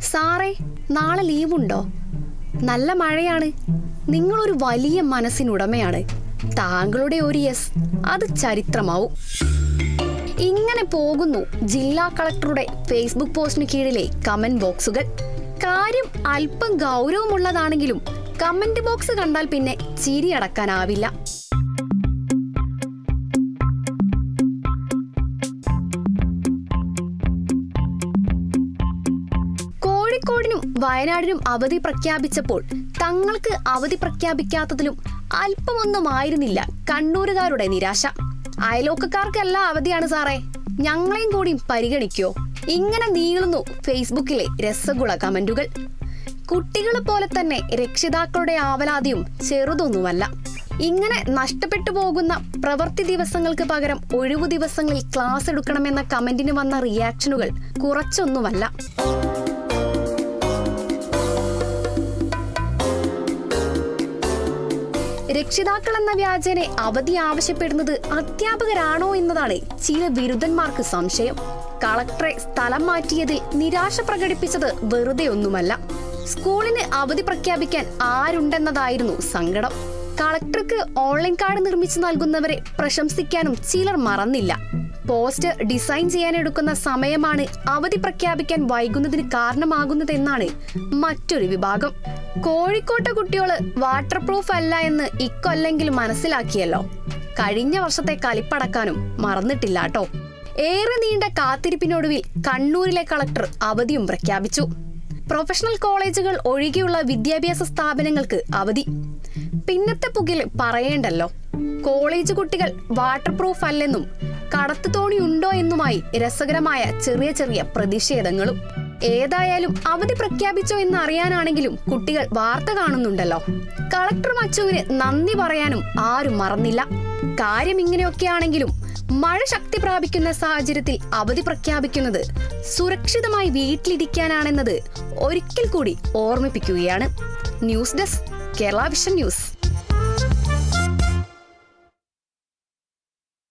സാറേ നാളെ ലീവുണ്ടോ? നല്ല മഴയാണ്. നിങ്ങളൊരു വലിയ മനസ്സിനുടമയാണ്. താങ്കളുടെ ഒരു യെസ് അത് ചരിത്രമാവും. ഇങ്ങനെ പോകുന്നു ജില്ലാ കളക്ടറുടെ ഫേസ്ബുക്ക് പോസ്റ്റിന് കീഴിലെ കമന്റ് ബോക്സുകൾ കാര്യം അല്പം ഗൗരവമുള്ളതാണെങ്കിലും കമന്റ് ബോക്സ് കണ്ടാൽ പിന്നെ ചിരി അടക്കാനാവില്ല വയനാടിനും അവധി പ്രഖ്യാപിച്ചപ്പോൾ തങ്ങൾക്ക് അവധി പ്രഖ്യാപിക്കാത്തതിലും അല്പമൊന്നുമായിരുന്നില്ല കണ്ണൂരുകാരുടെ നിരാശ. അയലോക്കക്കാർക്കല്ല അവധിയാണ് സാറേ. ഞങ്ങളെയും കൂടി പരിഗണിക്കോ. ഇങ്ങനെ നീളുന്നു ഫേസ്ബുക്കിലെ രസഗുള കമന്റുകൾ. കുട്ടികളെ പോലെ തന്നെ രക്ഷിതാക്കളുടെ ആവലാതിയും ചെറുതൊന്നുമല്ല. ഇങ്ങനെ നഷ്ടപ്പെട്ടു പോകുന്ന പ്രവൃത്തി ദിവസങ്ങൾക്ക് പകരം ഒഴിവു ദിവസങ്ങളിൽ ക്ലാസ് എടുക്കണമെന്ന കമന്റിന് വന്ന റിയാക്ഷനുകൾ കുറച്ചൊന്നുമല്ല. രക്ഷിതാക്കൾ എന്ന വ്യാജനെ അവധി ആവശ്യപ്പെടുന്നത് അധ്യാപകരാണോ എന്നതാണ് ചില ബിരുദന്മാർക്ക് സംശയം. കളക്ടറെ സ്ഥലം മാറ്റിയതിൽ നിരാശ പ്രകടിപ്പിച്ചത് വെറുതെ ഒന്നുമല്ല. സ്കൂളിന് അവധി പ്രഖ്യാപിക്കാൻ ആരുണ്ടെന്നതായിരുന്നു സങ്കടം. കളക്ടർക്ക് ഓൺലൈൻ കാർഡ് നിർമ്മിച്ചു നൽകുന്നവരെ പ്രശംസിക്കാനും ചിലർ മറന്നില്ല. പോസ്റ്റ് ഡിസൈൻ ചെയ്യാൻ എടുക്കുന്ന സമയമാണ് അവധി പ്രഖ്യാപിക്കാൻ വൈകുന്നതിന് കാരണമാകുന്നതെന്നാണ് മറ്റൊരു വിഭാഗം. കോഴിക്കോട്ടെ കുട്ടികൾ വാട്ടർ പ്രൂഫ് അല്ല എന്ന് ഇക്കൊല്ലെങ്കിലും മനസ്സിലാക്കിയല്ലോ. കഴിഞ്ഞ വർഷത്തെ കളിപ്പടക്കാനും മറന്നിട്ടില്ല കേട്ടോ ഏറെ നീണ്ട കാത്തിരിപ്പിനൊടുവിൽ കണ്ണൂരിലെ കളക്ടർ അവധിയും പ്രഖ്യാപിച്ചു. പ്രൊഫഷണൽ കോളേജുകൾ ഒഴികെയുള്ള വിദ്യാഭ്യാസ സ്ഥാപനങ്ങൾക്ക് അവധി. പിന്നത്തെ പുകിൽ പറയേണ്ടല്ലോ. കോളേജ് കുട്ടികൾ വാട്ടർ പ്രൂഫ് അല്ലെന്നും കടത്തു തോണിയുണ്ടോ ഉണ്ടോ എന്നുമായി രസകരമായ ചെറിയ ചെറിയ പ്രതിഷേധങ്ങളും. ഏതായാലും അവധി പ്രഖ്യാപിച്ചോ എന്ന് അറിയാനാണെങ്കിലും കുട്ടികൾ വാർത്ത കാണുന്നുണ്ടല്ലോ. കളക്ടർ മച്ചുവിന് നന്ദി പറയാനും ആരും മറന്നില്ല. കാര്യം ഇങ്ങനെയൊക്കെയാണെങ്കിലും മഴ ശക്തി പ്രാപിക്കുന്ന സാഹചര്യത്തിൽ അവധി പ്രഖ്യാപിക്കുന്നത് സുരക്ഷിതമായി വീട്ടിലിരിക്കാനാണെന്നത് ഒരിക്കൽ കൂടി ഓർമ്മിപ്പിക്കുകയാണ്. News desk Kerala vision news.